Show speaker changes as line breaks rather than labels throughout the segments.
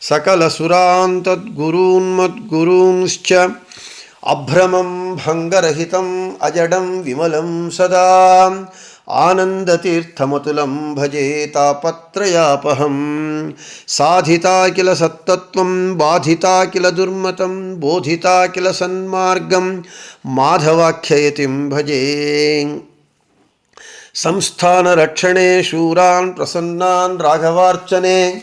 सकलसुरान् तद्गुरून्मद्गुरूंश्च अभ्रमं भङ्गरहितम् अजडं विमलं सदा। आनन्दतीर्थमतुलं भजे तापत्रयापहं साधिता किल सत्तत्वं बाधिता किल दुर्मतं बोधिता किल सन्मार्गं, माधवाख्ययतिं भजे। संस्थानरक्षणे शूरान् प्रसन्नान् राघवार्चने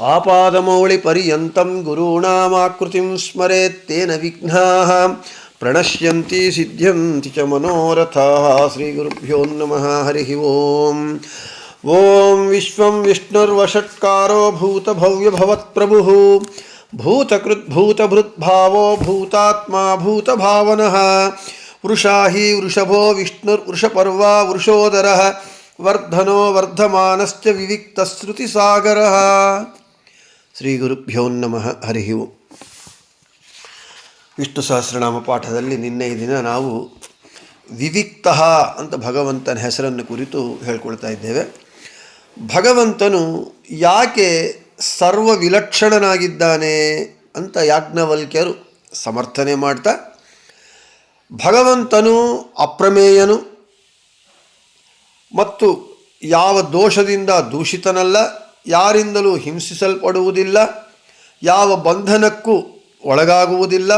आपादमौलिपर्यन्तं गुरूणामाकृतिं स्मरेत्तेन विघ्नाः, प्रणश्यन्ति, सिद्ध्यन्ति च मनोरथाः, श्रीगुरुभ्यो नमः, हरिः ओम्। ॐ विश्वं विष्णुर्वषट्कारो भूतभव्यभवत्प्रभुः भूतकृद्भूतभृद्भावो भूतात्मा भूतभावनः, वृषा हि वृषभो विष्णुर्वृषपर्वा वृषोदरः, वर्धनो वर्धमानश्च विविक्तश्रुतिसागरः ಶ್ರೀಗುರುಭ್ಯೋ ನಮಃ, ಹರಿ ವಿಷ್ಣು ಸಹಸ್ರನಾಮ ಪಾಠದಲ್ಲಿ ನಿನ್ನೆ ದಿನ ನಾವು ವಿವಿಕ್ತ ಅಂತ ಭಗವಂತನ ಹೆಸರನ್ನು ಕುರಿತು ಹೇಳ್ಕೊಳ್ತಾ ಇದ್ದೇವೆ. ಭಗವಂತನು ಯಾಕೆ ಸರ್ವ ವಿಲಕ್ಷಣನಾಗಿದ್ದಾನೆ ಅಂತ ಯಾಜ್ಞವಲ್ಕ್ಯರು ಸಮರ್ಥನೆ ಮಾಡ್ತಾ, ಭಗವಂತನು ಅಪ್ರಮೇಯನು ಮತ್ತು ಯಾವ ದೋಷದಿಂದ ದೂಷಿತನಲ್ಲ ಯಾರಿಂದಲೂ ಹಿಂಸಿಸಲ್ಪಡುವುದಿಲ್ಲ, ಯಾವ ಬಂಧನಕ್ಕೂ ಒಳಗಾಗುವುದಿಲ್ಲ,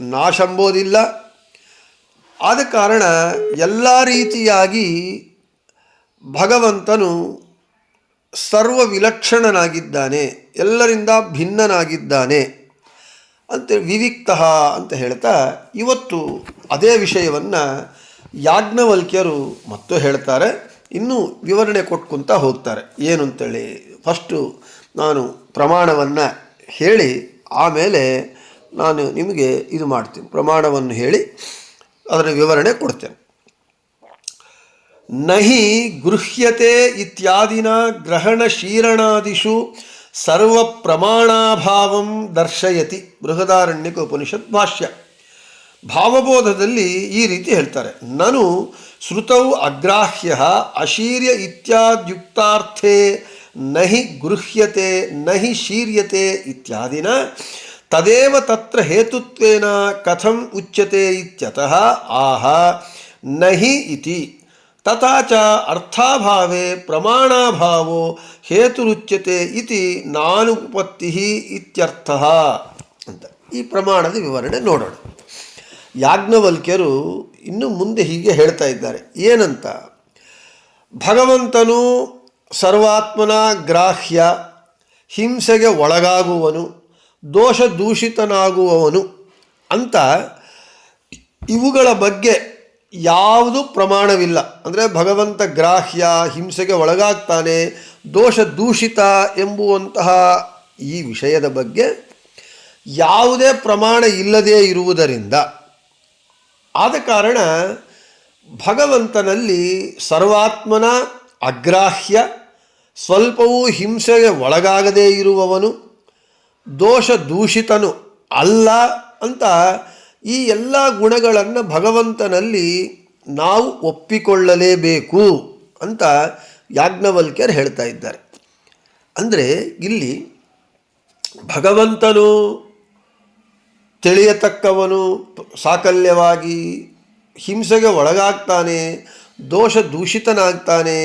ನಾಶಂಬೋದಿಲ್ಲ. ಆದ ಕಾರಣ ಎಲ್ಲ ರೀತಿಯಾಗಿ ಭಗವಂತನು ಸರ್ವ ವಿಲಕ್ಷಣನಾಗಿದ್ದಾನೆ ಎಲ್ಲರಿಂದ ಭಿನ್ನನಾಗಿದ್ದಾನೆ ಅಂತ ವಿವಿಕ್ತ ಅಂತ ಹೇಳ್ತಾ ಇವತ್ತು ಅದೇ ವಿಷಯವನ್ನು ಯಾಜ್ಞವಲ್ಕ್ಯರು ಮತ್ತು ಹೇಳ್ತಾರೆ. ಇನ್ನೂ ವಿವರಣೆ ಕೊಟ್ಕೊಂತ ಹೋಗ್ತಾರೆ. ಏನು ಅಂತೇಳಿ ಫಸ್ಟು ನಾನು ಪ್ರಮಾಣವನ್ನು ಹೇಳಿ, ಆಮೇಲೆ ನಾನು ನಿಮಗೆ ಇದು ಮಾಡ್ತೀನಿ. ಪ್ರಮಾಣವನ್ನು ಹೇಳಿ ಅದರ ವಿವರಣೆ ಕೊಡ್ತೇನೆ. ನಹಿ ಗೃಹ್ಯತೆ ಇತ್ಯಾದಿನ ಗ್ರಹಣಶೀರಣಾದಿಷು ಸರ್ವ ಪ್ರಮಾಣಾಭಾವಂ ದರ್ಶಯತಿ. ಬೃಹದಾರಣ್ಯಕ ಉಪನಿಷತ್ ಭಾಷ್ಯ. ಭಾವಬೋಧದಲ್ಲಿ ಈ ರೀತಿ ಹೇಳ್ತಾರೆ. ನಾನು ಶ್ರುತೌ ಅಗ್ರಾಹ್ಯ ಅಶೀರ್ಯ ಇತ್ಯಾದ್ಯುಕ್ತಾರ್ಥೇ ನಹಿ ಗೃಹ್ಯತೆ, ನಹಿ ಶೀರ್ಯತೆ ಇತ್ಯಾದಿನ ತದೇವ ತತ್ರ ಹೇತುತ್ವೇನ ಕಥಂ ಉಚ್ಯತೆ ಇತ್ಯತಃ ಆಹ ನಹಿ ಇತಿ. ತಥಾ ಚ ಅರ್ಥಾಭಾವೇ ಪ್ರಮಾಣಾಭಾವೋ ಹೇತುರುಚ್ಯತೆ ಇತಿ ನಾನುಪತ್ತಿ ಇತ್ಯರ್ಥ ಅಂತ. ಈ ಪ್ರಮಾಣದ ವಿವರಣೆ ನೋಡೋಣ. ಯಾಜ್ಞವಲ್ಕ್ಯರು ಇನ್ನು ಮುಂದೆ ಹೀಗೆ ಹೇಳ್ತಾ ಇದ್ದಾರೆ. ಏನಂತ? ಭಗವಂತನು ಸರ್ವಾತ್ಮನ ಗ್ರಾಹ್ಯ ಹಿಂಸೆಗೆ ಒಳಗಾಗುವನು ದೋಷ ದೂಷಿತನಾಗುವವನು ಅಂತ ಇವುಗಳ ಬಗ್ಗೆ ಯಾವುದು ಪ್ರಮಾಣವಿಲ್ಲ. ಅಂದರೆ ಭಗವಂತ ಗ್ರಾಹ್ಯ ಹಿಂಸೆಗೆ ಒಳಗಾಗ್ತಾನೆ ದೋಷ ದೂಷಿತ ಎಂಬುವಂತಹ ಈ ವಿಷಯದ ಬಗ್ಗೆ ಯಾವುದೇ ಪ್ರಮಾಣ ಇಲ್ಲದೇ ಇರುವುದರಿಂದ ಆದ ಕಾರಣ ಭಗವಂತನಲ್ಲಿ ಸರ್ವಾತ್ಮನ ಅಗ್ರಾಹ್ಯ, ಸ್ವಲ್ಪವೂ ಹಿಂಸೆಗೆ ಒಳಗಾಗದೇ ಇರುವವನು ದೋಷ ದೂಷಿತನು ಅಲ್ಲ ಅಂತ ಈ ಎಲ್ಲ ಗುಣಗಳನ್ನು ಭಗವಂತನಲ್ಲಿ ನಾವು ಒಪ್ಪಿಕೊಳ್ಳಲೇಬೇಕು ಅಂತ ಯಾಜ್ಞವಲ್ಕ್ಯರು ಹೇಳ್ತಾ ಇದ್ದಾರೆ. ಅಂದರೆ ಇಲ್ಲಿ ಭಗವಂತನು ತಿಳಿಯತಕ್ಕವನು, ಸಾಕಲ್ಯವಾಗಿ ಹಿಂಸೆಗೆ ಒಳಗಾಗ್ತಾನೆ ದೋಷ ದೂಷಿತನಾಗ್ತಾನೆ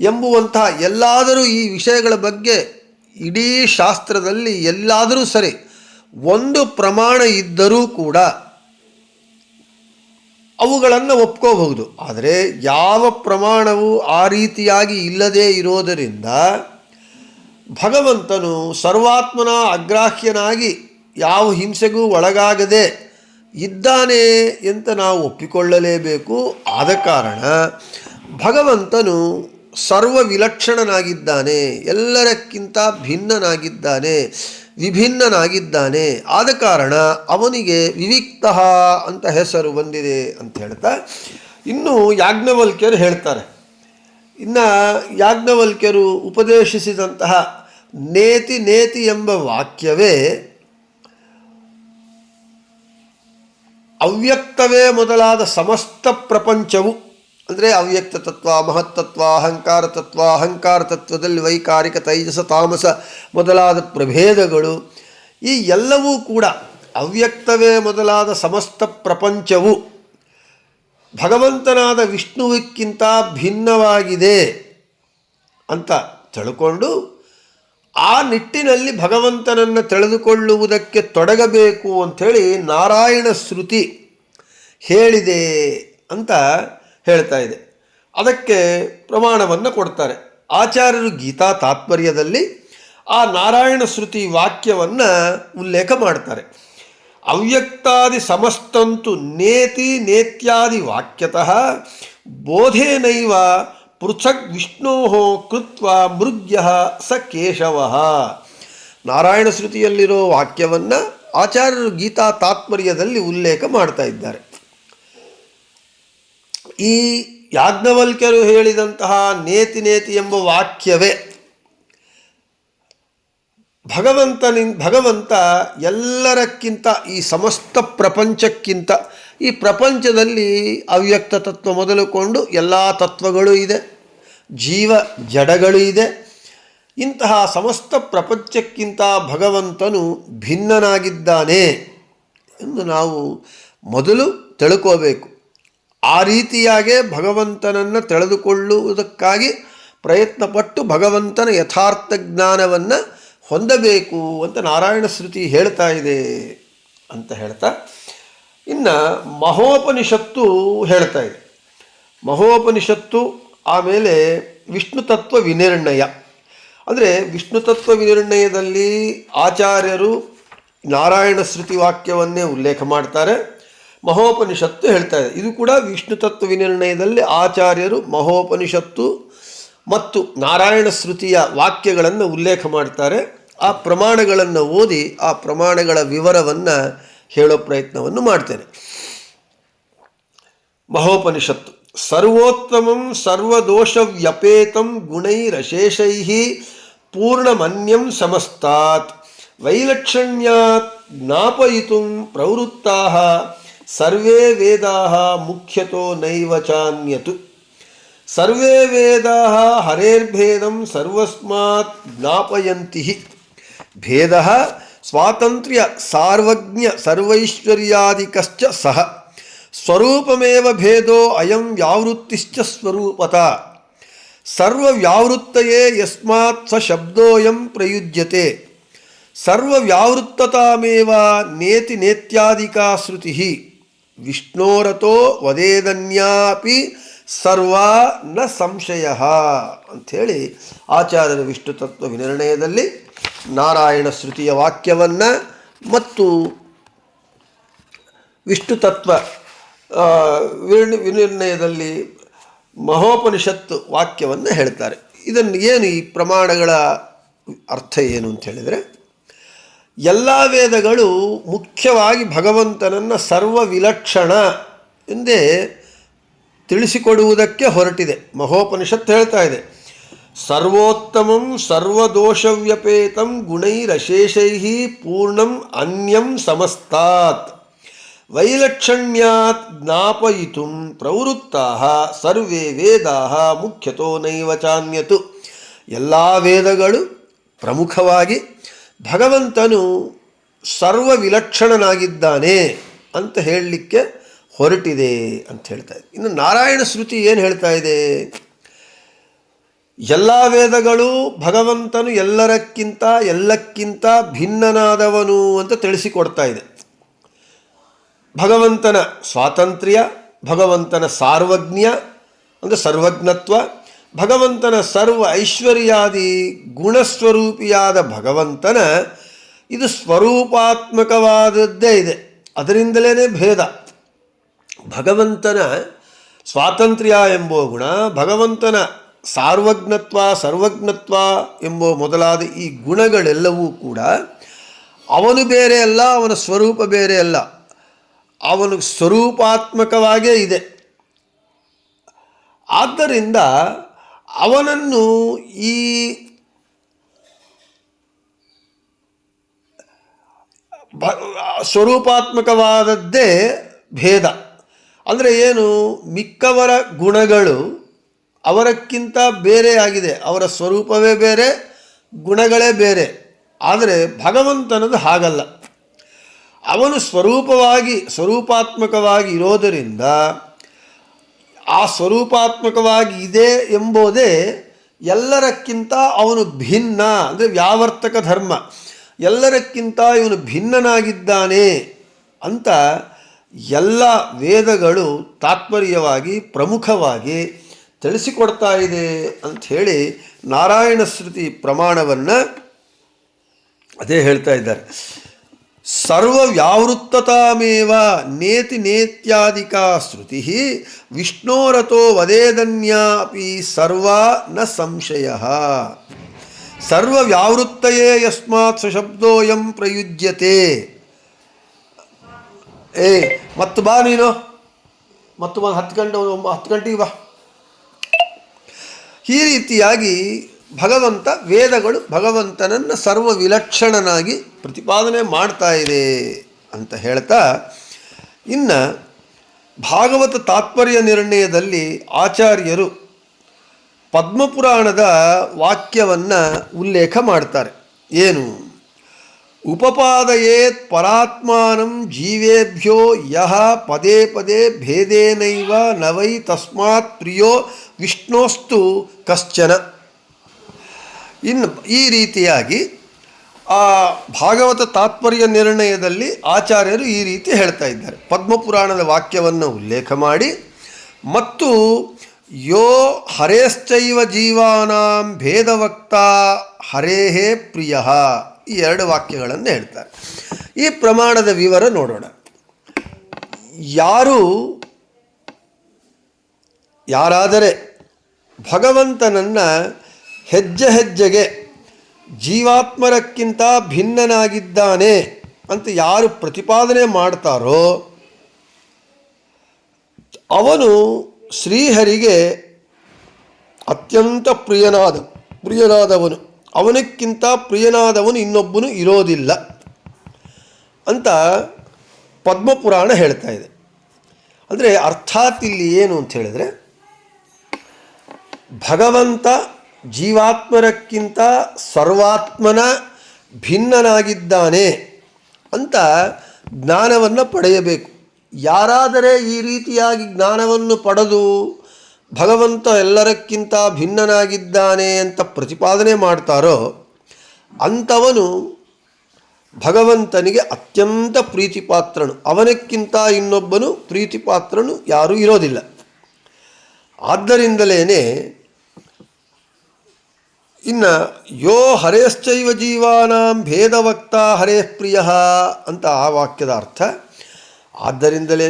ಎಂಬುವಂತಹ ಎಲ್ಲಾದರೂ ಈ ವಿಷಯಗಳ ಬಗ್ಗೆ ಇಡೀ ಶಾಸ್ತ್ರದಲ್ಲಿ ಎಲ್ಲಾದರೂ ಸರಿ ಒಂದು ಪ್ರಮಾಣ ಇದ್ದರೂ ಕೂಡ ಅವುಗಳನ್ನು ಒಪ್ಕೋಬಹುದು. ಆದರೆ ಯಾವ ಪ್ರಮಾಣವು ಆ ರೀತಿಯಾಗಿ ಇಲ್ಲದೇ ಇರೋದರಿಂದ ಭಗವಂತನು ಸರ್ವಾತ್ಮನ ಅಗ್ರಾಹ್ಯನಾಗಿ ಯಾವ ಹಿಂಸೆಗೂ ಒಳಗಾಗದೆ ಇದ್ದಾನೆ ಅಂತ ನಾವು ಒಪ್ಪಿಕೊಳ್ಳಲೇಬೇಕು. ಆದ ಕಾರಣ ಭಗವಂತನು ಸರ್ವ ವಿಲಕ್ಷಣನಾಗಿದ್ದಾನೆ ಎಲ್ಲರಕ್ಕಿಂತ ಭಿನ್ನನಾಗಿದ್ದಾನೆ, ವಿಭಿನ್ನನಾಗಿದ್ದಾನೆ. ಆದ ಕಾರಣ ಅವನಿಗೆ ವಿವಿಕ್ತ ಅಂತ ಹೆಸರು ಬಂದಿದೆ ಅಂತ ಹೇಳ್ತಾ, ಇನ್ನು ಯಾಜ್ಞವಲ್ಕ್ಯರು ಹೇಳ್ತಾರೆ. ಇನ್ನು ಯಾಜ್ಞವಲ್ಕ್ಯರು ಉಪದೇಶಿಸಿದಂತಹ ನೇತಿ ನೇತಿ ಎಂಬ ವಾಕ್ಯವೇ ಅವ್ಯಕ್ತವೇ ಮೊದಲಾದ ಸಮಸ್ತ ಪ್ರಪಂಚವು ಅಂದರೆ ಅವ್ಯಕ್ತ ತತ್ವ ಮಹತ್ತತ್ವ ಅಹಂಕಾರ ತತ್ವ ಅಹಂಕಾರ ತತ್ವದಲ್ಲಿ ವೈಕಾರಿಕ, ತೈಜಸ, ತಾಮಸ ಮೊದಲಾದ ಪ್ರಭೇದಗಳು ಈ ಎಲ್ಲವೂ ಕೂಡ ಅವ್ಯಕ್ತವೇ ಮೊದಲಾದ ಸಮಸ್ತ ಪ್ರಪಂಚವು ಭಗವಂತನಾದ ವಿಷ್ಣುವಿಕ್ಕಿಂತ ಭಿನ್ನವಾಗಿದೆ ಅಂತ ತಿಳ್ಕೊಂಡು ಆ ನಿಟ್ಟಿನಲ್ಲಿ ಭಗವಂತನನ್ನು ತಿಳಿದುಕೊಳ್ಳುವುದಕ್ಕೆ ತೊಡಗಬೇಕು ಅಂಥೇಳಿ ನಾರಾಯಣ ಶ್ರುತಿ ಹೇಳಿದೆ ಅಂತ ಹೇಳ್ತಾ ಇದೆ. ಅದಕ್ಕೆ ಪ್ರಮಾಣವನ್ನು ಕೊಡ್ತಾರೆ. ಆಚಾರ್ಯರು ಗೀತಾ ತಾತ್ಪರ್ಯದಲ್ಲಿ ಆ ನಾರಾಯಣ ಶ್ರುತಿ ವಾಕ್ಯವನ್ನು ಉಲ್ಲೇಖ ಮಾಡ್ತಾರೆ. ಅವ್ಯಕ್ತಾದಿ ಸಮಸ್ತಂತು ನೇತಿ ನೇತ್ಯಾದಿ ವಾಕ್ಯತಃ ಬೋಧೇನೈವ ಪೃಥಕ್ ವಿಷ್ಣೋ ಕೃತ್ವ ಮೃಗ್ಯ ಸ ಕೇಶವ. ನಾರಾಯಣ ಶ್ರುತಿಯಲ್ಲಿರೋ ವಾಕ್ಯವನ್ನು ಆಚಾರ್ಯರು ಗೀತಾ ತಾತ್ಪರ್ಯದಲ್ಲಿ ಉಲ್ಲೇಖ ಮಾಡ್ತಾ ಇದ್ದಾರೆ. ಈ ಯಾಜ್ಞವಲ್ಕ್ಯರು ಹೇಳಿದಂತಹ ನೇತಿ ನೇತಿ ಎಂಬ ವಾಕ್ಯವೇ. ಭಗವಂತನಿ ಭಗವಂತ ಎಲ್ಲರಕ್ಕಿಂತ, ಈ ಸಮಸ್ತ ಪ್ರಪಂಚಕ್ಕಿಂತ, ಈ ಪ್ರಪಂಚದಲ್ಲಿ ಅವ್ಯಕ್ತ ತತ್ವ ಮೊದಲುಕೊಂಡು ಎಲ್ಲ ತತ್ವಗಳು ಇದೆ, ಜೀವ ಜಡಗಳು ಇದೆ. ಇಂತಹ ಸಮಸ್ತ ಪ್ರಪಂಚಕ್ಕಿಂತ ಭಗವಂತನು ಭಿನ್ನನಾಗಿದ್ದಾನೆ ಎಂದು ನಾವು ಮೊದಲು ತಿಳ್ಕೋಬೇಕು. ಆ ರೀತಿಯಾಗೇ ಭಗವಂತನನ್ನು ತಿಳಿದುಕೊಳ್ಳುವುದಕ್ಕಾಗಿ ಪ್ರಯತ್ನಪಟ್ಟು ಭಗವಂತನ ಯಥಾರ್ಥ ಜ್ಞಾನವನ್ನು ಹೊಂದಬೇಕು ಅಂತ ನಾರಾಯಣ ಶ್ರುತಿ ಹೇಳ್ತಾ ಇದೆ ಅಂತ ಹೇಳ್ತಾ, ಇನ್ನು ಮಹೋಪನಿಷತ್ತು ಹೇಳ್ತಾ ಇದೆ. ಮಹೋಪನಿಷತ್ತು ಆಮೇಲೆ ವಿಷ್ಣು ತತ್ವ ವಿನಿರ್ಣಯ. ಅಂದರೆ ವಿಷ್ಣು ತತ್ವ ವಿನಿರ್ಣಯದಲ್ಲಿ ಆಚಾರ್ಯರು ನಾರಾಯಣ ಶ್ರುತಿ ವಾಕ್ಯವನ್ನೇ ಉಲ್ಲೇಖ ಮಾಡ್ತಾರೆ. ಮಹೋಪನಿಷತ್ತು ಹೇಳ್ತಾ ಇದೆ. ಇದು ಕೂಡ ವಿಷ್ಣು ತತ್ವ ವಿನಿರ್ಣಯದಲ್ಲಿ ಆಚಾರ್ಯರು ಮಹೋಪನಿಷತ್ತು ಮತ್ತು ನಾರಾಯಣ ಶ್ರುತಿಯ ವಾಕ್ಯಗಳನ್ನು ಉಲ್ಲೇಖ ಮಾಡ್ತಾರೆ. ಆ ಪ್ರಮಾಣಗಳನ್ನು ಓದಿ ಆ ಪ್ರಮಾಣಗಳ ವಿವರವನ್ನು ಹೇಳೋ ಪ್ರಯತ್ನವನ್ನು ಮಾಡ್ತೇನೆ. ಮಹೋಪನಿಷತ್ತು, ಸರ್ವೋತ್ತಮಂ ಸರ್ವದೋಷ ವ್ಯಪೇತಂ ಗುಣೈರಶೇಷೈ ಪೂರ್ಣಮನ್ಯಂ ಸಮಸ್ತಾತ್ ವೈಲಕ್ಷಣ್ಯಾತ್ ಜ್ಞಾಪಯಿತು ಪ್ರವೃತ್ತಾ ಸರ್ವೇ ವೇದಾ ಮುಖ್ಯತೋ ನೈವ ಚಾನ್ಯತು ಸರ್ವೇ ವೇದಾ ಹರೇರ್ಭೇದಂ ಸರ್ವಸ್ಮಾತ್ ಜ್ಞಾಪಯಂತಿ ಭೇದ ಸ್ವಾತಂತ್ರ್ಯ ಸಾರ್ವಜ್ಞ ಸರ್ವೈಶ್ವರ್ಯಾದಿಕಶ್ಚ ಸಹ ಸ್ವರೂಪಮೇವ ಭೇದೋ ಅಯಂ ವ್ಯಾವೃತ್ತಿಶ್ಚ ಸ್ವರೂಪತ ಸರ್ವವ್ಯಾವೃತ್ತಯೇ ಯಸ್ಮಾತ್ ಸ ಶಬ್ದೋಯಂ ಪ್ರಯುಜ್ಯತೆ ಸರ್ವವ್ಯಾವೃತ್ತತಾಮೇವ ನೇತಿ ವಿಷ್ಣೋರತೋ ವದೇದನ್ಯಾಪಿ ಸರ್ವ ನ ಸಂಶಯ ಅಂಥೇಳಿ ಆಚಾರ್ಯರ ವಿಷ್ಣು ತತ್ವ ವಿನಿರ್ಣಯದಲ್ಲಿ ನಾರಾಯಣ ಶ್ರುತಿಯ ವಾಕ್ಯವನ್ನು ಮತ್ತು ವಿಷ್ಣು ತತ್ವ ವಿನಿರ್ಣಯದಲ್ಲಿ ಮಹೋಪನಿಷತ್ತು ವಾಕ್ಯವನ್ನು ಹೇಳ್ತಾರೆ. ಇದನ್ನು ಏನು ಈ ಪ್ರಮಾಣಗಳ ಅರ್ಥ ಏನು ಅಂತ ಹೇಳಿದರೆ ಎಲ್ಲ ವೇದಗಳು ಮುಖ್ಯವಾಗಿ ಭಗವಂತನನ್ನು ಸರ್ವ ವಿಲಕ್ಷಣ ಎಂದೇ ತಿಳಿಸಿಕೊಡುವುದಕ್ಕೆ ಹೊರಟಿದೆ. ಮಹೋಪನಿಷತ್ ಹೇಳ್ತಾ ಇದೆ. ಸರ್ವೋತ್ತಮಂ ಸರ್ವದೋಷವ್ಯಪೇತಂ ಗುಣೈರಶೇಷೈ ಪೂರ್ಣಂ ಅನ್ಯಂ ಸಮಸ್ತಾತ್. ವೈಲಕ್ಷಣ್ಯಾತ್ ಜ್ಞಾಪಯಿತು ಪ್ರವೃತ್ತಾ ಸರ್ವೇ ವೇದಾ ಮುಖ್ಯತೋ ನೈವ ಚಾನ್ಯತು. ಎಲ್ಲ ವೇದಗಳು ಪ್ರಮುಖವಾಗಿ ಭಗವಂತನು ಸರ್ವ ವಿಲಕ್ಷಣನಾಗಿದ್ದಾನೆ ಅಂತ ಹೇಳಲಿಕ್ಕೆ ಹೊರಟಿದೆ ಅಂತ ಹೇಳ್ತಾ ಇದೆ. ಇನ್ನು ನಾರಾಯಣ ಶ್ರುತಿ ಏನು ಹೇಳ್ತಾ ಇದೆ? ಎಲ್ಲ ವೇದಗಳು ಭಗವಂತನು ಎಲ್ಲರಕ್ಕಿಂತ, ಎಲ್ಲಕ್ಕಿಂತ ಭಿನ್ನನಾದವನು ಅಂತ ತಿಳಿಸಿಕೊಡ್ತಾ ಇದೆ. ಭಗವಂತನ ಸ್ವಾತಂತ್ರ್ಯ, ಭಗವಂತನ ಸಾರ್ವಜ್ಞ, ಅಂದರೆ ಸರ್ವಜ್ಞತ್ವ ಭಗವಂತನ ಸರ್ವ ಐಶ್ವರ್ಯಾದಿ ಗುಣಸ್ವರೂಪಿಯಾದ ಭಗವಂತನ ಇದು ಸ್ವರೂಪಾತ್ಮಕವಾದದ್ದೇ ಇದೆ. ಅದರಿಂದಲೇ ಭೇದ. ಭಗವಂತನ ಸ್ವಾತಂತ್ರ್ಯ ಎಂಬೋ ಗುಣ, ಭಗವಂತನ ಸಾರ್ವಜ್ಞತ್ವ, ಸರ್ವಜ್ಞತ್ವ ಎಂಬ ಮೊದಲಾದ ಈ ಗುಣಗಳೆಲ್ಲವೂ ಕೂಡ ಅವನು ಬೇರೆ ಅಲ್ಲ, ಅವನ ಸ್ವರೂಪ ಬೇರೆ ಅಲ್ಲ. ಅವನು ಸ್ವರೂಪಾತ್ಮಕವಾಗೇ ಇದೆ. ಆದ್ದರಿಂದ ಅವನನ್ನು ಈ ಸ್ವರೂಪಾತ್ಮಕವಾದದ್ದೇ ಭೇದ. ಅಂದರೆ ಏನು? ಮಿಕ್ಕವರ ಗುಣಗಳು ಅವರಕ್ಕಿಂತ ಬೇರೆಯಾಗಿದೆ ಅವರ ಸ್ವರೂಪವೇ ಬೇರೆ, ಗುಣಗಳೇ ಬೇರೆ. ಆದರೆ ಭಗವಂತನದು ಹಾಗಲ್ಲ. ಅವನು ಸ್ವರೂಪವಾಗಿ, ಸ್ವರೂಪಾತ್ಮಕವಾಗಿ ಇರೋದರಿಂದ ಆ ಸ್ವರೂಪಾತ್ಮಕವಾಗಿ ಇದೆ ಎಂಬುದೇ ಎಲ್ಲರಕ್ಕಿಂತ ಅವನು ಭಿನ್ನ, ಅಂದರೆ ವ್ಯಾವರ್ತಕ ಧರ್ಮ. ಎಲ್ಲರಕ್ಕಿಂತ ಇವನು ಭಿನ್ನನಾಗಿದ್ದಾನೆ ಅಂತ ಎಲ್ಲ ವೇದಗಳು ತಾತ್ಪರ್ಯವಾಗಿ ಪ್ರಮುಖವಾಗಿ ತಿಳಿಸಿಕೊಡ್ತಾ ಇದೆ ಅಂಥೇಳಿ ನಾರಾಯಣ ಶ್ರುತಿ ಪ್ರಮಾಣವನ್ನು ಅದೇ ಹೇಳ್ತಾ ಇದ್ದಾರೆ. ಸರ್ವ ವ್ಯಾವೃತ್ತತಾಮೇವ ನೇತಿ ನೇತ್ಯಾದಿಕ ಶ್ರುತಿ ವಿಷ್ಣೋರಥೋ ವದೇದನ್ಯಾಪಿ ಸರ್ವ ನ ಸಂಶಯ. ಸರ್ವ ವ್ಯಾವೃತ್ತಯೇ ಯಸ್ಮಾತ್ ಸಶಬ್ದೋಯಂ ಪ್ರಯುಜ್ಯತೆ. ಏ, ಮತ್ತು ಬಾ ನೀನು. ಮತ್ತು ಒಂದು ಹತ್ತು ಗಂಟೆ ಹತ್ತು ಗಂಟೆಗೆ ಬಾ. ಈ ರೀತಿಯಾಗಿ ಭಗವಂತ ವೇದಗಳು ಭಗವಂತನನ್ನು ಸರ್ವ ವಿಲಕ್ಷಣನಾಗಿ ಪ್ರತಿಪಾದನೆ ಮಾಡ್ತಾ ಇದೆ ಅಂತ ಹೇಳ್ತಾ, ಇನ್ನು ಭಾಗವತ ತಾತ್ಪರ್ಯ ನಿರ್ಣಯದಲ್ಲಿ ಆಚಾರ್ಯರು ಪದ್ಮಪುರಾಣದ ವಾಕ್ಯವನ್ನು ಉಲ್ಲೇಖ ಮಾಡ್ತಾರೆ. ಏನು? ಉಪಪಾದಯೇತ್ ಪರಾತ್ಮಾನಂ ಜೀವೇಭ್ಯೋ ಯಹ ಪದೇ ಪದೇ ಭೇದೇನೈವ ನವೈ ತಸ್ಮಾತ್ ಪ್ರಿಯೋ ವಿಷ್ಣೋಸ್ತು ಕಶ್ಚನ. ಇನ್ನು ಈ ರೀತಿಯಾಗಿ ಆ ಭಾಗವತ ತಾತ್ಪರ್ಯ ನಿರ್ಣಯದಲ್ಲಿ ಆಚಾರ್ಯರು ಈ ರೀತಿ ಹೇಳ್ತಾ ಇದ್ದಾರೆ. ಪದ್ಮಪುರಾಣದ ವಾಕ್ಯವನ್ನು ಉಲ್ಲೇಖ ಮಾಡಿ, ಮತ್ತು ಯೋ ಹರೇಶ್ಚೈವ ಜೀವಾನಾಂ ಭೇದವಕ್ತ ಹರೇಹೇ ಪ್ರಿಯ ಈ ಎರಡು ವಾಕ್ಯಗಳನ್ನು ಹೇಳ್ತಾರೆ. ಈ ಪ್ರಮಾಣದ ವಿವರ ನೋಡೋಣ. ಯಾರು, ಯಾರಾದರೆ ಭಗವಂತನನ್ನು ಹೆಜ್ಜೆ ಹೆಜ್ಜೆಗೆ ಜೀವಾತ್ಮರಕ್ಕಿಂತ ಭಿನ್ನನಾಗಿದ್ದಾನೆ ಅಂತ ಯಾರು ಪ್ರತಿಪಾದನೆ ಮಾಡ್ತಾರೋ, ಅವನು ಶ್ರೀಹರಿಗೆ ಅತ್ಯಂತ ಪ್ರಿಯನಾದ, ಪ್ರಿಯನಾದವನು. ಅವನಕ್ಕಿಂತ ಪ್ರಿಯನಾದವನು ಇನ್ನೊಬ್ಬನು ಇರೋದಿಲ್ಲ ಅಂತ ಪದ್ಮಪುರಾಣ ಹೇಳ್ತಾ ಇದೆ. ಅಂದರೆ ಅರ್ಥಾತ್ ಇಲ್ಲಿ ಏನು ಅಂತ ಹೇಳಿದ್ರೆ, ಭಗವಂತ ಜೀವಾತ್ಮರಕ್ಕಿಂತ ಸರ್ವಾತ್ಮನ ಭಿನ್ನನಾಗಿದ್ದಾನೆ ಅಂತ ಜ್ಞಾನವನ್ನು ಪಡೆಯಬೇಕು. ಯಾರಾದರೆ ಈ ರೀತಿಯಾಗಿ ಜ್ಞಾನವನ್ನು ಪಡೆದು ಭಗವಂತ ಎಲ್ಲರಕ್ಕಿಂತ ಭಿನ್ನನಾಗಿದ್ದಾನೆ ಅಂತ ಪ್ರತಿಪಾದನೆ ಮಾಡ್ತಾರೋ ಅಂಥವನು ಭಗವಂತನಿಗೆ ಅತ್ಯಂತ ಪ್ರೀತಿಪಾತ್ರನು. ಅವನಕ್ಕಿಂತ ಇನ್ನೊಬ್ಬನು ಪ್ರೀತಿಪಾತ್ರನು ಯಾರೂ ಇರೋದಿಲ್ಲ. ಆದ್ದರಿಂದಲೇ ಇನ್ನು ಯೋ ಹರೇಶ್ಚೈವ ಜೀವಾನಾಂ ಭೇದವಕ್ತ ಹರೇ ಪ್ರಿಯ ಅಂತ ಆ ವಾಕ್ಯದ ಅರ್ಥ. ಆದ್ದರಿಂದಲೇ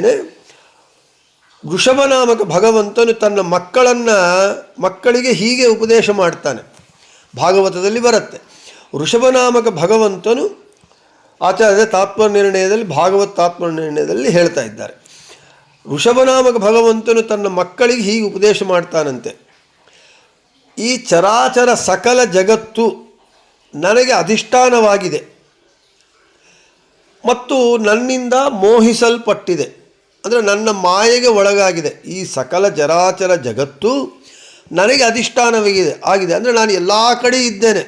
ವೃಷಭನಾಮಕ ಭಗವಂತನು ತನ್ನ ಮಕ್ಕಳನ್ನು ಮಕ್ಕಳಿಗೆ ಹೀಗೆ ಉಪದೇಶ ಮಾಡ್ತಾನೆ. ಭಾಗವತದಲ್ಲಿ ಬರುತ್ತೆ. ವೃಷಭನಾಮಕ ಭಗವಂತನು ಆಚಾರ್ಯ ತಾತ್ಮನಿರ್ಣಯದಲ್ಲಿ ಭಾಗವತ್ ತಾತ್ಮ ನಿರ್ಣಯದಲ್ಲಿ ಹೇಳ್ತಾ ಇದ್ದಾರೆ. ವೃಷಭನಾಮಕ ಭಗವಂತನು ತನ್ನ ಮಕ್ಕಳಿಗೆ ಹೀಗೆ ಉಪದೇಶ ಮಾಡ್ತಾನಂತೆ. ಈ ಚರಾಚರ ಸಕಲ ಜಗತ್ತು ನನಗೆ ಅಧಿಷ್ಠಾನವಾಗಿದೆ ಮತ್ತು ನನ್ನಿಂದ ಮೋಹಿಸಲ್ಪಟ್ಟಿದೆ. ಅಂದರೆ ನನ್ನ ಮಾಯೆಗೆ ಒಳಗಾಗಿದೆ. ಈ ಸಕಲ ಚರಾಚರ ಜಗತ್ತು ನನಗೆ ಅಧಿಷ್ಠಾನವಾಗಿದೆ, ಆಗಿದೆ. ಅಂದರೆ ನಾನು ಎಲ್ಲ ಕಡೆ ಇದ್ದೇನೆ.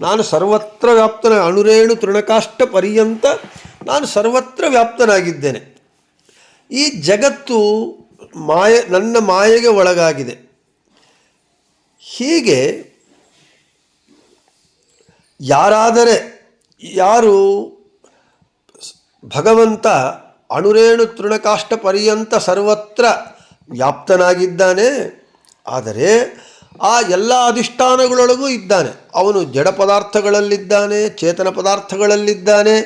ನಾನು ಸರ್ವತ್ರ ವ್ಯಾಪ್ತನ ಅಣುರೇಣು ತೃಣಕಾಷ್ಟ ಪರ್ಯಂತ ನಾನು ಸರ್ವತ್ರ ವ್ಯಾಪ್ತನಾಗಿದ್ದೇನೆ. ಈ ಜಗತ್ತು ಮಾಯೆ, ನನ್ನ ಮಾಯೆಗೆ ಒಳಗಾಗಿದೆ. ಹೀಗೆ ಯಾರಾದರೆ ಯಾರು ಭಗವಂತ ಅಣುರೇಣು ತೃಣಕಾಷ್ಟ ಪರ್ಯಂತ ಸರ್ವತ್ರ ವ್ಯಾಪ್ತನಾಗಿದ್ದಾನೆ, ಆದರೆ ಆ ಎಲ್ಲ ಅಧಿಷ್ಠಾನಗಳೊಳಗೂ ಇದ್ದಾನೆ. ಅವನು ಜಡ ಪದಾರ್ಥಗಳಲ್ಲಿದ್ದಾನೆ, ಚೇತನ ಪದಾರ್ಥಗಳಲ್ಲಿದ್ದಾನೆ.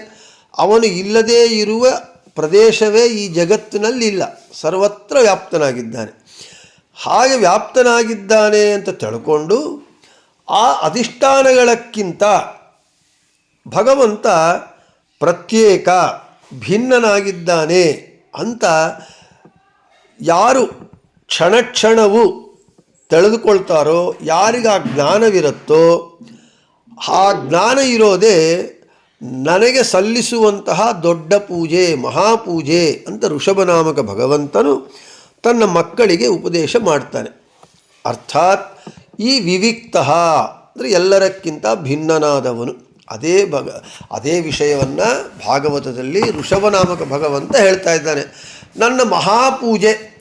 ಅವನು ಇಲ್ಲದೇ ಇರುವ ಪ್ರದೇಶವೇ ಈ ಜಗತ್ತಿನಲ್ಲಿಲ್ಲ. ಸರ್ವತ್ರ ವ್ಯಾಪ್ತನಾಗಿದ್ದಾನೆ. ಹಾಗೆ ವ್ಯಾಪ್ತನಾಗಿದ್ದಾನೆ ಅಂತ ತಿಳ್ಕೊಂಡು ಆ ಅಧಿಷ್ಠಾನಗಳಕ್ಕಿಂತ ಭಗವಂತ ಪ್ರತ್ಯೇಕ, ಭಿನ್ನನಾಗಿದ್ದಾನೆ ಅಂತ ಯಾರು ಕ್ಷಣ ಕ್ಷಣವು ತಿಳಿದುಕೊಳ್ತಾರೋ, ಯಾರಿಗೆ ಆ ಜ್ಞಾನವಿರುತ್ತೋ, ಆ ಜ್ಞಾನ ಇರೋದೇ ನನಗೆ ಸಲ್ಲಿಸುವಂತಹ ದೊಡ್ಡ ಪೂಜೆ ಮಹಾಪೂಜೆ ಅಂತ ಋಷಭನಾಮಕ ಭಗವಂತನು ತನ್ನ ಮಕ್ಕಳಿಗೆ ಉಪದೇಶ ಮಾಡ್ತಾನೆ. ಅರ್ಥಾತ್ ಈ ವಿವಿಕ್ತ ಅಂದರೆ ಎಲ್ಲರಕ್ಕಿಂತ ಭಿನ್ನನಾದವನು. ಅದೇ ಭಗ, ಅದೇ ವಿಷಯವನ್ನು ಭಾಗವತದಲ್ಲಿ ಋಷಭನಾಮಕ ಭಗವಂತ ಹೇಳ್ತಾ ಇದ್ದಾನೆ. ನನ್ನ ಮಹಾಪೂಜೆ.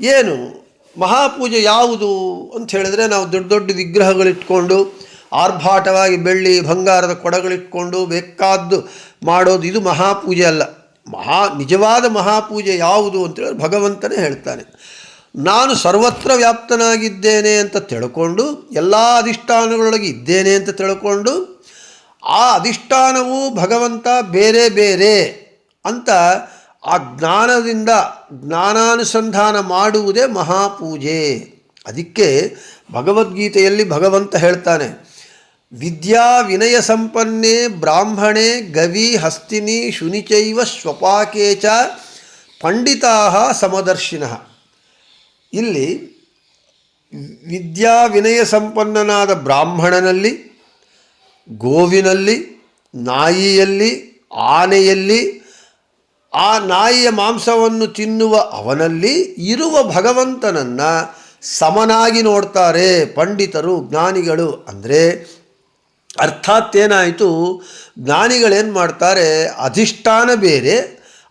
ಏನು? ಮಹಾಪೂಜೆ ಯಾವುದು ಅಂತ ಹೇಳಿದ್ರೆ ನಾವು ದೊಡ್ಡ ದೊಡ್ಡ ವಿಗ್ರಹಗಳಿಟ್ಕೊಂಡು, ಆರ್ಭಾಟವಾಗಿ ಬೆಳ್ಳಿ ಬಂಗಾರದ ಕೊಡಗಳಿಟ್ಕೊಂಡು, ಬೇಕಾದ್ದು ಮಾಡೋದು ಇದು ಮಹಾಪೂಜೆ ಅಲ್ಲ. ಮಹಾ, ನಿಜವಾದ ಮಹಾಪೂಜೆ ಯಾವುದು ಅಂತೇಳಿ ಭಗವಂತನೇ ಹೇಳ್ತಾನೆ. ನಾನು ಸರ್ವತ್ರ ವ್ಯಾಪ್ತನಾಗಿದ್ದೇನೆ ಅಂತ ತಿಳ್ಕೊಂಡು, ಎಲ್ಲ ಅಧಿಷ್ಠಾನಗಳೊಳಗೆ ಇದ್ದೇನೆ ಅಂತ ತಿಳ್ಕೊಂಡು, ಆ ಅಧಿಷ್ಠಾನವು ಭಗವಂತ ಬೇರೆ ಬೇರೆ ಅಂತ ಆ ಜ್ಞಾನದಿಂದ ಜ್ಞಾನಾನುಸಂಧಾನ ಮಾಡುವುದೇ ಮಹಾಪೂಜೆ. ಅದಕ್ಕೆ ಭಗವದ್ಗೀತೆಯಲ್ಲಿ ಭಗವಂತ ಹೇಳ್ತಾನೆ ವಿದ್ಯಾ ವಿನಯ ಸಂಪನ್ನೆ ಬ್ರಾಹ್ಮಣೆ ಗವಿ ಹಸ್ತಿನಿ ಶುನಿಚೈವ ಸ್ವಪಾಕೇಚ ಪಂಡಿತಾಹ ಸಮದರ್ಶಿನ. ಇಲ್ಲಿ ವಿದ್ಯಾ ವಿನಯ ಸಂಪನ್ನನಾದ ಬ್ರಾಹ್ಮಣನಲ್ಲಿ, ಗೋವಿನಲ್ಲಿ, ನಾಯಿಯಲ್ಲಿ, ಆನೆಯಲ್ಲಿ, ಆ ನಾಯಿಯ ಮಾಂಸವನ್ನು ತಿನ್ನುವ ಅವನಲ್ಲಿ ಇರುವ ಭಗವಂತನನ್ನು ಸಮನಾಗಿ ನೋಡ್ತಾರೆ ಪಂಡಿತರು, ಜ್ಞಾನಿಗಳು. ಅಂದರೆ ಅರ್ಥಾತ್ ಏನಾಯಿತು? ಜ್ಞಾನಿಗಳೇನು ಮಾಡ್ತಾರೆ? ಅಧಿಷ್ಠಾನ ಬೇರೆ,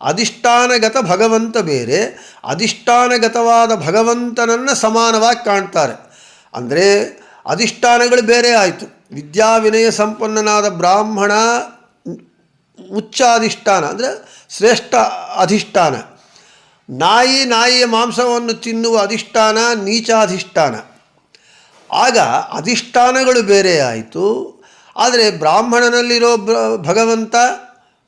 ಅಧಿಷ್ಠಾನಗತ ಭಗವಂತ ಬೇರೆ, ಅಧಿಷ್ಠಾನಗತವಾದ ಭಗವಂತನನ್ನು ಸಮಾನವಾಗಿ ಕಾಣ್ತಾರೆ. ಅಂದರೆ ಅಧಿಷ್ಠಾನಗಳು ಬೇರೆ ಆಯಿತು. ವಿದ್ಯಾ ವಿನಯ ಸಂಪನ್ನನಾದ ಬ್ರಾಹ್ಮಣ ಉಚ್ಚ ಅಧಿಷ್ಠಾನ, ಅಂದರೆ ಶ್ರೇಷ್ಠ ಅಧಿಷ್ಠಾನ. ನಾಯಿ ನಾಯಿಯ ಮಾಂಸವನ್ನು ತಿನ್ನುವ ಅಧಿಷ್ಠಾನ ನೀಚ ಅಧಿಷ್ಠಾನ ಆಗ ಅಧಿಷ್ಠಾನಗಳು ಬೇರೆ ಆಯಿತು. ಆದರೆ ಬ್ರಾಹ್ಮಣನಲ್ಲಿರೋ ಭಗವಂತ,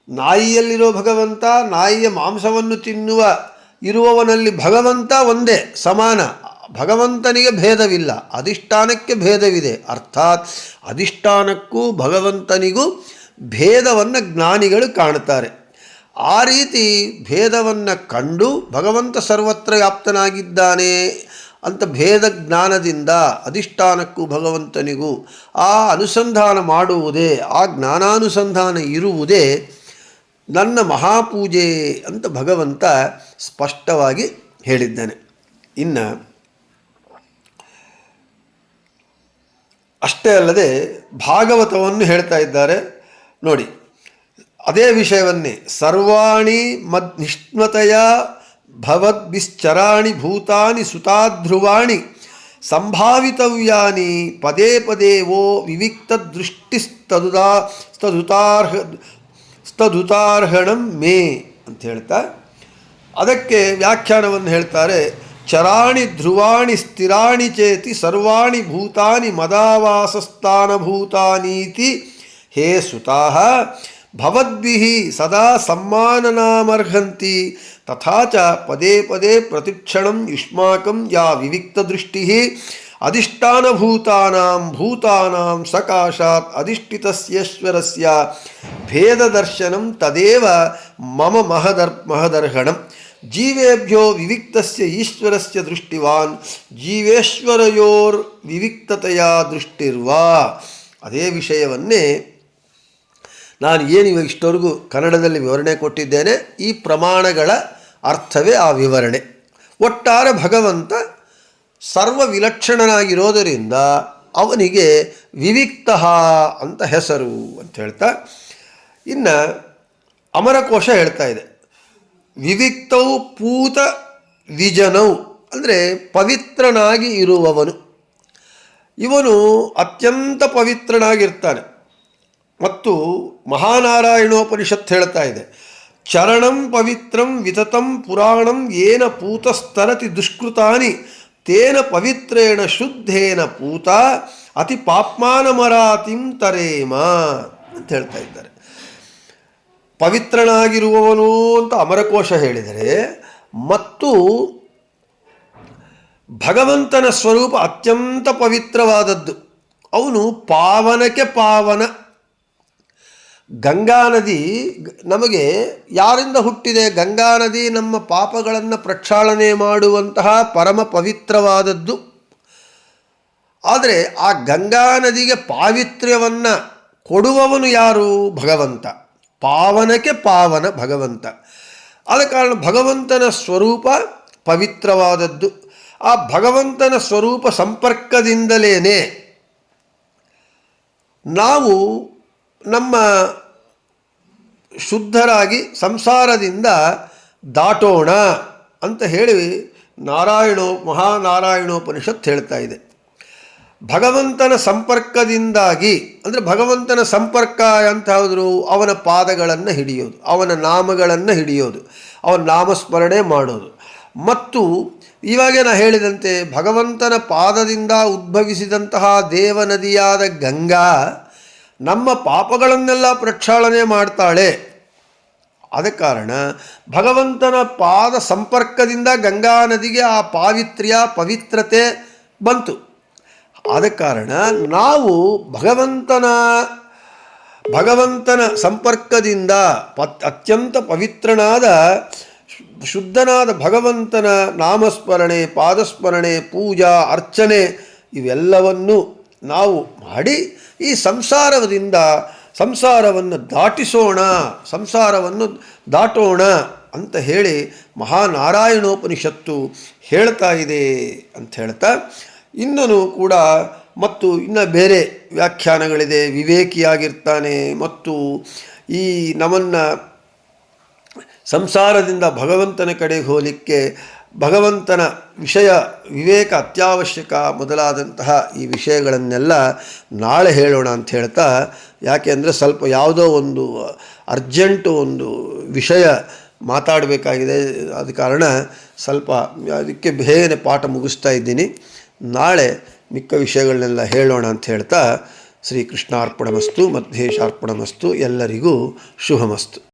ನಾಯಿಯಲ್ಲಿರೋ ಭಗವಂತ, ನಾಯಿಯ ಮಾಂಸವನ್ನು ತಿನ್ನುವ ಇರುವವನಲ್ಲಿ ಭಗವಂತ ಒಂದೇ, ಸಮಾನ. ಭಗವಂತನಿಗೆ ಭೇದವಿಲ್ಲ. ಅಧಿಷ್ಠಾನಕ್ಕೆ ಭೇದವಿದೆ. ಅರ್ಥಾತ್ ಅಧಿಷ್ಠಾನಕ್ಕೂ ಭಗವಂತನಿಗೂ ಭೇದವನ್ನು ಜ್ಞಾನಿಗಳು ಕಾಣ್ತಾರೆ ಆ ರೀತಿ ಭೇದವನ್ನು ಕಂಡು ಭಗವಂತ ಸರ್ವತ್ರ ವ್ಯಾಪ್ತನಾಗಿದ್ದಾನೆ ಅಂತ ಭೇದ ಜ್ಞಾನದಿಂದ ಅಧಿಷ್ಠಾನಕ್ಕೂ ಭಗವಂತನಿಗೂ ಆ ಅನುಸಂಧಾನ ಮಾಡುವುದೇ, ಆ ಜ್ಞಾನಾನುಸಂಧಾನ ಇರುವುದೇ ನನ್ನ ಮಹಾಪೂಜೆ ಅಂತ ಭಗವಂತ ಸ್ಪಷ್ಟವಾಗಿ ಹೇಳಿದ್ದಾನೆ. ಇನ್ನು ಅಷ್ಟೇ ಅಲ್ಲದೆ ಭಾಗವತವನ್ನು ಹೇಳ್ತಾ ಇದ್ದಾರೆ. ನೋಡಿ, ಅದೇ ವಿಷಯವನ್ನೇ, ಸರ್ವಾಣಿ ಮದ್ ನಿಷ್ಣತೆಯ ಭವದ್ಭಿಶ್ಚರಾಣಿ ಭೂತಾನಿ ಸುತಾಧ್ರುವಾಣಿ ಸಂಭಾವಿತವ್ಯಾನಿ ಪದೇ ಪದೇ ವೋ ವಿವಿಕ್ತ ದೃಷ್ಟಿಸ್ತದುದಾ ಸ್ತದುತಾರ್ಹ ಸ್ತದುತಾರ್ಹಣಂ ಮೇ ಅಂತ ಹೇಳ್ತಾ ಅದಕ್ಕೆ ವ್ಯಾಖ್ಯಾನವನ್ನು ಹೇಳ್ತಾರೆ ಚರಾಣಿ ಧ್ರುವಾಣಿ ಸ್ಥಿರಾಣಿ ಚೇತಿ ಸರ್ವಾಣಿ ಭೂತಾನಿ ಮದಾವಾಸಸ್ಥಾನಭೂತಾನೀತಿ ಹೇ ಸುತಾಃ ಭವದ್ಭಿಃ ಸದಾ ಸಮ್ಮಾನನಾಮರ್ಹಂತಿ ತಥಾ ಚ ಪದೇ ಪದೇ ಪ್ರತಿಕ್ಷಣಂ ಯುಷ್ಮಾಕಂ ಯಾ ವಿವಿಕ್ತದೃಷ್ಟಿ ಅಧಿಷ್ಠಾನಭೂತಾನಾಂ ಭೂತಾನಾಂ ಸಕಾಶಾತ್ ಅಧಿಷ್ಠಿತಸ್ಯೇಶ್ವರಸ್ಯ ಭೇದದರ್ಶನಂ ತದೇವ ಮಮ ಮಹದರ್ ಮಹದರ್ಹಣಂ ಜೀವೇಭ್ಯೋ ವಿವಿಕ್ತಸ್ಯ ಈಶ್ವರಸ್ಯ ದೃಷ್ಟಿವಾನ್ ಜೀವೇಶ್ವರಯೋರ್ ವಿವಿಕ್ತತೆಯ ದೃಷ್ಟಿರ್ವಾ ಅದೇ ವಿಷಯವನ್ನೇ ನಾನು ಏನು ಇಷ್ಟವರೆಗೂ ಕನ್ನಡದಲ್ಲಿ ವಿವರಣೆ ಕೊಟ್ಟಿದ್ದೇನೆ, ಈ ಪ್ರಮಾಣಗಳ ಅರ್ಥವೇ ಆ ವಿವರಣೆ. ಒಟ್ಟಾರೆ ಭಗವಂತ ಸರ್ವ ವಿಲಕ್ಷಣನಾಗಿರೋದರಿಂದ ಅವನಿಗೆ ವಿವಿಕ್ತ ಅಂತ ಹೆಸರು ಅಂತ ಹೇಳ್ತಾ, ಇನ್ನು ಅಮರಕೋಶ ಹೇಳ್ತಾ ಇದೆ. ವಿವಿಕ್ತೌ ಪೂತ ವಿಜನೌ ಅಂದರೆ ಪವಿತ್ರನಾಗಿ ಇರುವವನು. ಇವನು ಅತ್ಯಂತ ಪವಿತ್ರನಾಗಿರ್ತಾನೆ. ಮತ್ತು ಮಹಾನಾರಾಯಣೋಪನಿಷತ್ ಹೇಳ್ತಾ ಇದೆ. ಚರಣಂ ಪವಿತ್ರಂ ವಿತತಂ ಪುರಾಣಂ ಏನ ಪೂತಸ್ತರತಿ ದುಷ್ಕೃತಾನಿ, ತೇನ ಪವಿತ್ರೇಣ ಶುದ್ಧೇನ ಪೂತ, ಅತಿ ಪಾಪ್ಮಾನಮರಾತಿಂ ತರೇಮ ಅಂತ ಹೇಳ್ತಾ ಇದ್ದಾರೆ. ಪವಿತ್ರನಾಗಿರುವವನು ಅಂತ ಅಮರಕೋಶ ಹೇಳಿದರೆ, ಮತ್ತು ಭಗವಂತನ ಸ್ವರೂಪ ಅತ್ಯಂತ ಪವಿತ್ರವಾದದ್ದು. ಅವನು ಪಾವನಕ್ಕೆ ಪಾವನ. ಗಂಗಾ ನದಿ ನಮಗೆ ಯಾರಿಂದ ಹುಟ್ಟಿದೆ? ಗಂಗಾ ನದಿ ನಮ್ಮ ಪಾಪಗಳನ್ನು ಪ್ರಕ್ಷಾಳನೆ ಮಾಡುವಂತಹ ಪರಮ ಪವಿತ್ರವಾದದ್ದು. ಆದರೆ ಆ ಗಂಗಾ ನದಿಗೆ ಪಾವಿತ್ರ್ಯವನ್ನು ಕೊಡುವವನು ಯಾರು? ಭಗವಂತ. ಪಾವನಕ್ಕೆ ಪಾವನ ಭಗವಂತ. ಆದ ಕಾರಣ ಭಗವಂತನ ಸ್ವರೂಪ ಪವಿತ್ರವಾದದ್ದು. ಆ ಭಗವಂತನ ಸ್ವರೂಪ ಸಂಪರ್ಕದಿಂದಲೇ ನಾವು ನಮ್ಮ ಶುದ್ಧರಾಗಿ ಸಂಸಾರದಿಂದ ದಾಟೋಣ ಅಂತ ಹೇಳಿ ನಾರಾಯಣೋ ಮಹಾನಾರಾಯಣೋಪನಿಷತ್ ಹೇಳ್ತಾ ಇದೆ. ಭಗವಂತನ ಸಂಪರ್ಕದಿಂದಾಗಿ, ಅಂದರೆ ಭಗವಂತನ ಸಂಪರ್ಕ ಅಂತ ಹೇಳಿದ್ರು, ಅವನ ಪಾದಗಳನ್ನು ಹಿಡಿಯೋದು, ಅವನ ನಾಮಗಳನ್ನು ಹಿಡಿಯೋದು, ಅವನ ನಾಮಸ್ಮರಣೆ ಮಾಡೋದು. ಮತ್ತು ಇವಾಗ ನಾನು ಹೇಳಿದಂತೆ ಭಗವಂತನ ಪಾದದಿಂದ ಉದ್ಭವಿಸಿದಂತಹ ದೇವನದಿಯಾದ ಗಂಗಾ ನಮ್ಮ ಪಾಪಗಳನ್ನೆಲ್ಲ ಪ್ರಕ್ಷಾಳನೆ ಮಾಡ್ತಾಳೆ. ಆದ ಕಾರಣ ಭಗವಂತನ ಪಾದ ಸಂಪರ್ಕದಿಂದ ಗಂಗಾ ನದಿಗೆ ಆ ಪಾವಿತ್ರ್ಯ, ಪವಿತ್ರತೆ ಬಂತು. ಆದ ಕಾರಣ ನಾವು ಭಗವಂತನ ಭಗವಂತನ ಸಂಪರ್ಕದಿಂದ ಅತ್ಯಂತ ಪವಿತ್ರನಾದ ಶುದ್ಧನಾದ ಭಗವಂತನ ನಾಮಸ್ಮರಣೆ, ಪಾದಸ್ಮರಣೆ, ಪೂಜಾ, ಅರ್ಚನೆ ಇವೆಲ್ಲವನ್ನು ನಾವು ಮಾಡಿ ಈ ಸಂಸಾರದಿಂದ ಸಂಸಾರವನ್ನು ದಾಟಿಸೋಣ, ಸಂಸಾರವನ್ನು ದಾಟೋಣ ಅಂತ ಹೇಳಿ ಮಹಾನಾರಾಯಣೋಪನಿಷತ್ತು ಹೇಳ್ತಾ ಇದೆ ಅಂತ ಹೇಳ್ತಾ, ಇನ್ನೂ ಕೂಡ ಮತ್ತು ಇನ್ನು ಬೇರೆ ವ್ಯಾಖ್ಯಾನಗಳಿದೆ. ವಿವೇಕಿಯಾಗಿರ್ತಾನೆ ಮತ್ತು ಈ ನಮ್ಮನ್ನು ಸಂಸಾರದಿಂದ ಭಗವಂತನ ಕಡೆಗೆ ಹೋಗಲಿಕ್ಕೆ ಭಗವಂತನ ವಿಷಯ ವಿವೇಕ ಅತ್ಯಾವಶ್ಯಕ ಮೊದಲಾದಂತಹ ಈ ವಿಷಯಗಳನ್ನೆಲ್ಲ ನಾಳೆ ಹೇಳೋಣ ಅಂತ ಹೇಳ್ತಾ, ಯಾಕೆ ಅಂದರೆ ಸ್ವಲ್ಪ ಯಾವುದೋ ಒಂದು ಅರ್ಜೆಂಟು ಒಂದು ವಿಷಯ ಮಾತಾಡಬೇಕಾಗಿದೆ. ಆದ ಕಾರಣ ಸ್ವಲ್ಪ ಅದಕ್ಕೆ ಬೇಗನೆ ಪಾಠ ಮುಗಿಸ್ತಾ ಇದ್ದೀನಿ. ನಾಳೆ ಮಿಕ್ಕ ವಿಷಯಗಳನ್ನೆಲ್ಲ ಹೇಳೋಣ ಅಂತ ಹೇಳ್ತಾ ಶ್ರೀ ಕೃಷ್ಣಾರ್ಪಣಮಸ್ತು ಮಧ್ಯೇಶಾರ್ಪಣಮಸ್ತು ಎಲ್ಲರಿಗೂ ಶುಭಮಸ್ತು.